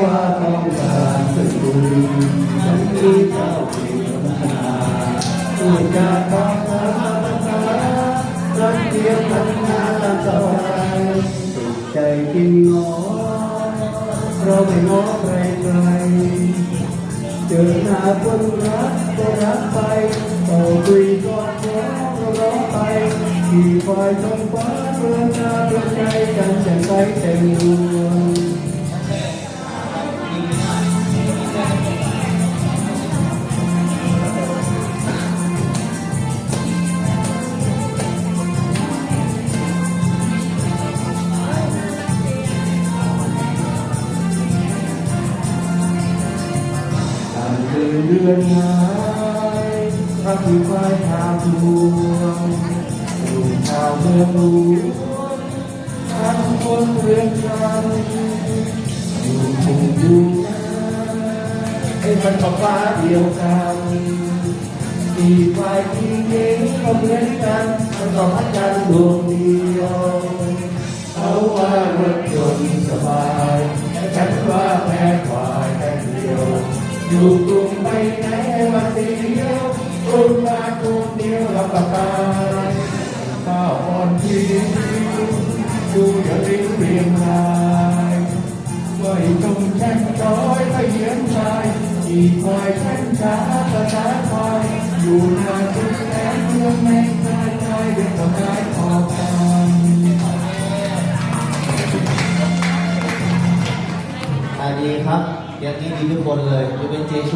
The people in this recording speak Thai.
ว่าต้องการสักคุยฉันมีเจ้าเพียงธรรมดาพูดจาตามภาษารักเดียวกันนาต่อไปสุขใจจริงหนอเราไม่ง้อใครใครเจอหน้าคนรักก็รักไปต่อคุยก่อนร้องก็ร้องไปขี่ควายชมฟ้าเพื่อหน้าเพื่อใจกันจะใสเต็ม ลือนหายพระคือควายทางดวงดูข่าวเมืองหลวงทางคนเรือนจำอยู่คงอยู่ให้มันกับฟ้าเดียวกันมีควายที่เก่งก็เหมือนกันมันต้อพักกันดวงเดียวเขาว่าเรถย อยู่กรุงไปไหนมาเดียวกรุงมากรุงเดียวรับประทานข้า อ่าดีครับอย่างนี้ดีทุกคนเลยยกเป็นเจชุ